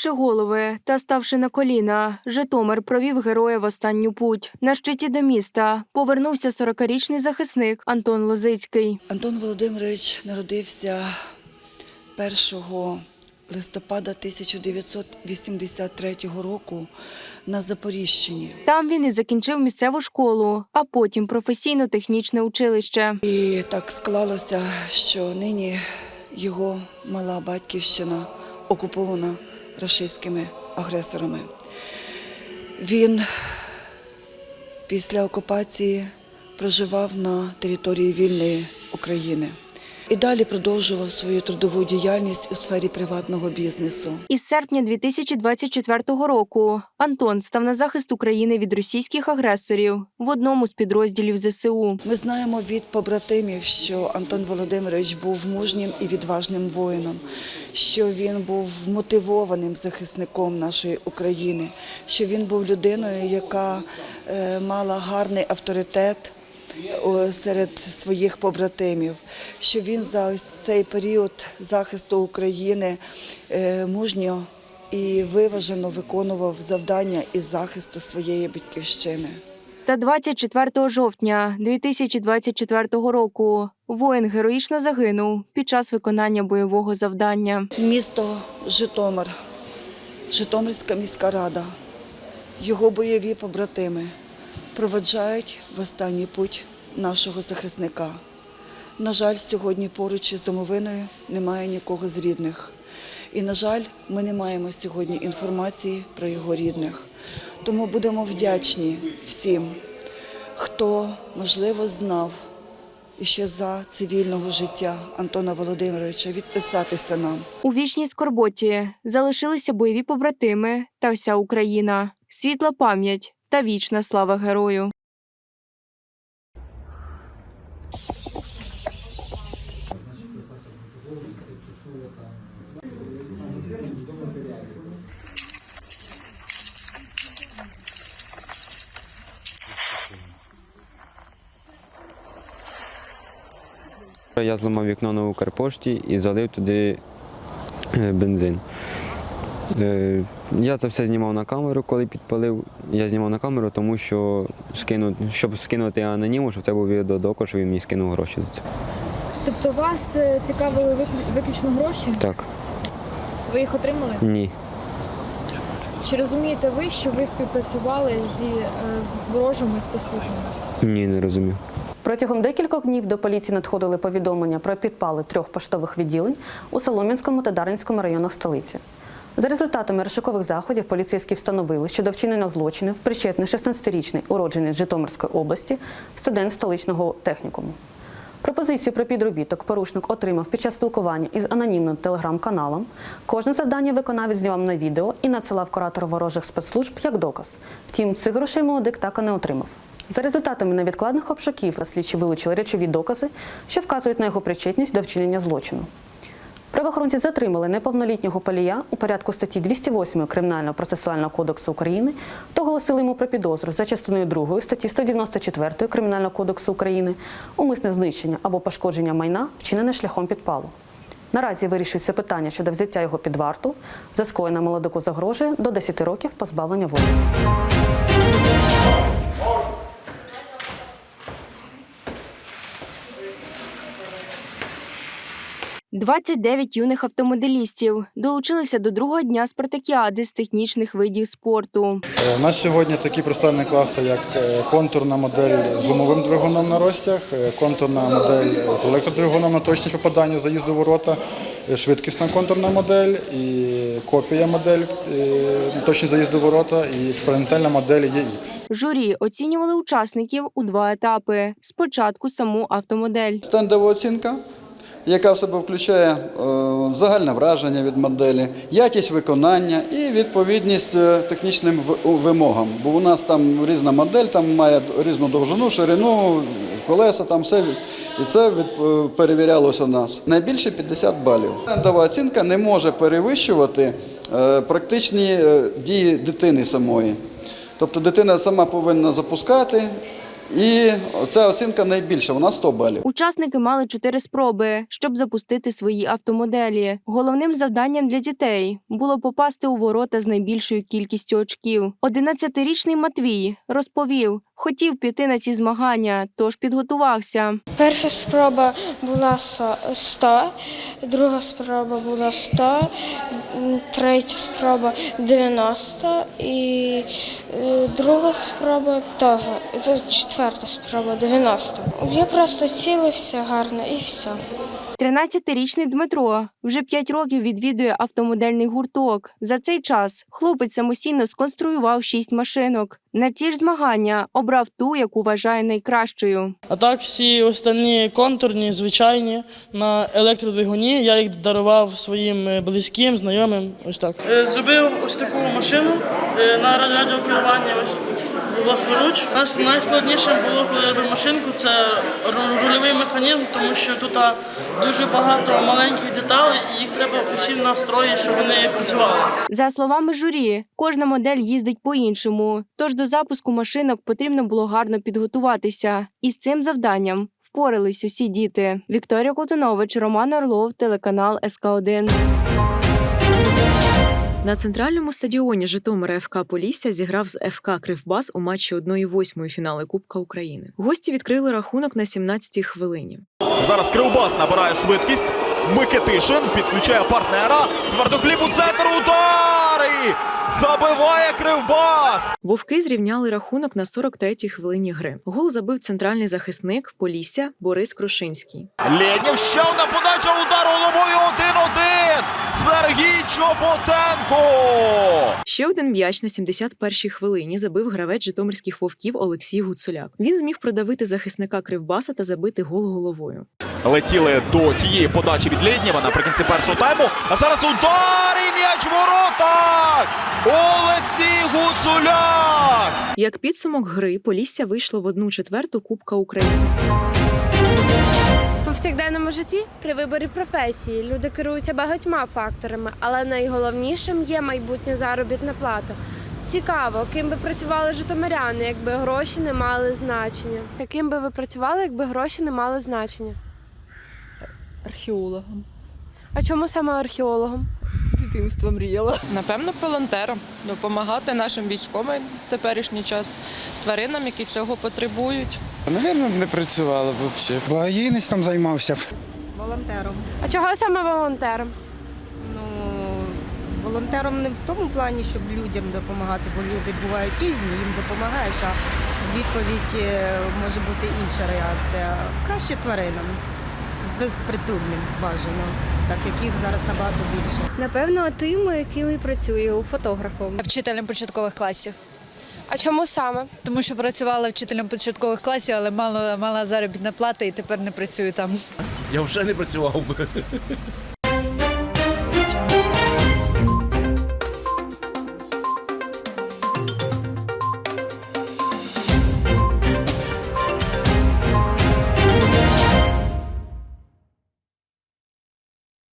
Схиливши голови та ставши на коліна, Житомир провів героя в останню путь. На щиті до міста повернувся 40-річний захисник Антон Лозицький. Антон Володимирович народився 1 листопада 1983 року на Запоріжчині. Там він і закінчив місцеву школу, а потім професійно-технічне училище. І так склалося, що нині його мала батьківщина окупована рашистськими агресорами. Він після окупації проживав на території вільної України і далі продовжував свою трудову діяльність у сфері приватного бізнесу. Із серпня 2024 року Антон став на захист України від російських агресорів в одному з підрозділів ЗСУ. Ми знаємо від побратимів, що Антон Володимирович був мужнім і відважним воїном, що він був мотивованим захисником нашої України, що він був людиною, яка е, мала гарний авторитет серед своїх побратимів, що він за ось цей період захисту України е, мужньо і виважено виконував завдання із захисту своєї батьківщини. Та 24 жовтня 2024 року воїн героїчно загинув під час виконання бойового завдання. Місто Житомир, Житомирська міська рада, його бойові побратими проведжають в останній путь нашого захисника. На жаль, сьогодні поруч із домовиною немає нікого з рідних. І, на жаль, ми не маємо сьогодні інформації про його рідних. Тому будемо вдячні всім, хто, можливо, знав іще за цивільного життя Антона Володимировича відписатися нам. У вічній скорботі залишилися бойові побратими та вся Україна, світла пам'ять та вічна слава герою. Я зламав вікно на Укрпошті і залив туди е, бензин. Е, Я це все знімав на камеру, коли підпалив. Я знімав на камеру, тому що скину, щоб скинути аноніму, щоб це був відеодоказ, що він мені скинув гроші за це. Тобто вас е, цікавили виключно гроші? Так, Ви їх отримали? ні. Чи розумієте ви, що ви співпрацювали зі е, з ворожими спецслужбами? Ні, не розумів. Протягом декількох днів до поліції надходили повідомлення про підпали трьох поштових відділень у Солом'янському та Дарницькому районах столиці. За результатами розшукових заходів поліцейські встановили, що до вчинення злочинів причетний 16-річний уродженець Житомирської області, студент столичного технікуму. Пропозицію про підробіток порушник отримав під час спілкування із анонімним телеграм-каналом. Кожне завдання виконавець знімав на відео і надсилав куратору ворожих спецслужб як доказ. Втім, цих грошей молодик так і не отримав. За результатами невідкладних обшуків слідчі вилучили речові докази, що вказують на його причетність до вчинення злочину. Правоохоронці затримали неповнолітнього палія у порядку статті 208 Кримінального процесуального кодексу України та оголосили йому про підозру за частиною 2 статті 194 Кримінального кодексу України умисне знищення або пошкодження майна, вчинене шляхом підпалу. Наразі вирішується питання щодо взяття його під варту. За скоєне молодику загрожує до 10 років позбавлення волі. 29 юних автомоделістів долучилися до другого дня спартакіади з технічних видів спорту. Е, У нас сьогодні такі представлені класи, як е, контурна модель з гумовим двигуном на розтяг, е, контурна модель з електродвигуном на точність попадання заїзду ворота, швидкісна контурна модель і копія модель точність заїзду ворота і експериментальна модель EX. Журі оцінювали учасників у два етапи. Спочатку саму автомодель. Стендова оцінка, яка в себе включає е, загальне враження від моделі, якість виконання і відповідність е, технічним вимогам. Бо у нас там різна модель, там має різну довжину, ширину, колеса, там все. І це е, перевірялося у нас. Найбільше 50 балів. Стендова оцінка не може перевищувати практичні дії дитини самої. Тобто дитина сама повинна запускати, І ця оцінка найбільша, вона 100 балів. Учасники мали чотири спроби, щоб запустити свої автомоделі. Головним завданням для дітей було попасти у ворота з найбільшою кількістю очків. 11-річний Матвій розповів, хотів піти на ці змагання, тож підготувався. Перша спроба була со- 100, друга спроба була 100, м, третя спроба 90 і е, друга спроба теж, четверта спроба 90. Я просто цілився гарно і все. 13-річний Дмитро вже 5 років відвідує автомодельний гурток. За цей час хлопець самостійно сконструював 6 машинок. На ті ж змагання обрав ту, яку вважає найкращою. А так всі останні контурні, звичайні на електродвигуні. Я їх дарував своїм е, близьким, знайомим. Ось так. Е, Зробив ось таку машину е, на радіокеруванні. Ось власноруч. Нас найскладнішим було, коли робив машинку, це рульовий механізм, тому що тут дуже багато маленьких деталей, і їх треба усі настроїти, щоб вони працювали. За словами журі, кожна модель їздить по-іншому, тож до запуску машинок потрібно було гарно підготуватися. І з цим завданням впорались усі діти. Вікторія Котунович, Роман Орлов, телеканал СК 1 На центральному стадіоні Житомира ФК Полісся зіграв з ФК Кривбас у матчі 1-8 фіналу Кубка України. Гості відкрили рахунок на 17-й хвилині. Зараз Кривбас набирає швидкість. Микитишин підключає партнера. Твердокліп у центр удари! Забиває Кривбас! Вовки зрівняли рахунок на 43-й хвилині гри. Гол забив центральний захисник Полісся Борис Крушинський. Лєднєв ще одна подача удар головою 1-1. Сергій Чоботенко. Ще один м'яч на 71-й хвилині забив гравець житомирських вовків Олексій Гуцуляк. Він зміг продавити захисника Кривбаса та забити гол головою. Летіли до тієї подачі від Лєднєва наприкінці першого тайму. А зараз удар і м'яч в воротах! Олексій Гуцуляк! Як підсумок гри, Полісся вийшло в одну четверту Кубка України. В повсякденному житті при виборі професії люди керуються багатьма факторами, але найголовнішим є майбутня заробітна плата. Цікаво, ким би працювали житомиряни, якби гроші не мали значення. Яким би ви працювали, якби гроші не мали значення? Археологом. А чому саме археологом? З дитинства мріяла. Напевно, волонтером. Допомагати нашим військовим в теперішній час, тваринам, які цього потребують. Навірно, не працювала б взагалі. Благодійництвом займався б. Волонтером. А чого саме волонтером? Ну, волонтером не в тому плані, щоб людям допомагати, бо люди бувають різні, їм допомагаєш, а в відповідь е, може бути інша реакція. Краще тваринам, безпритульним бажано, так як їх зараз набагато більше. Напевно, тим, яким і працюю, фотографом. Вчителем початкових класів. А чому саме? Тому що працювала вчителем початкових класів, але мало мала заробітна плата і тепер не працюю там. Я взагалі не працював би.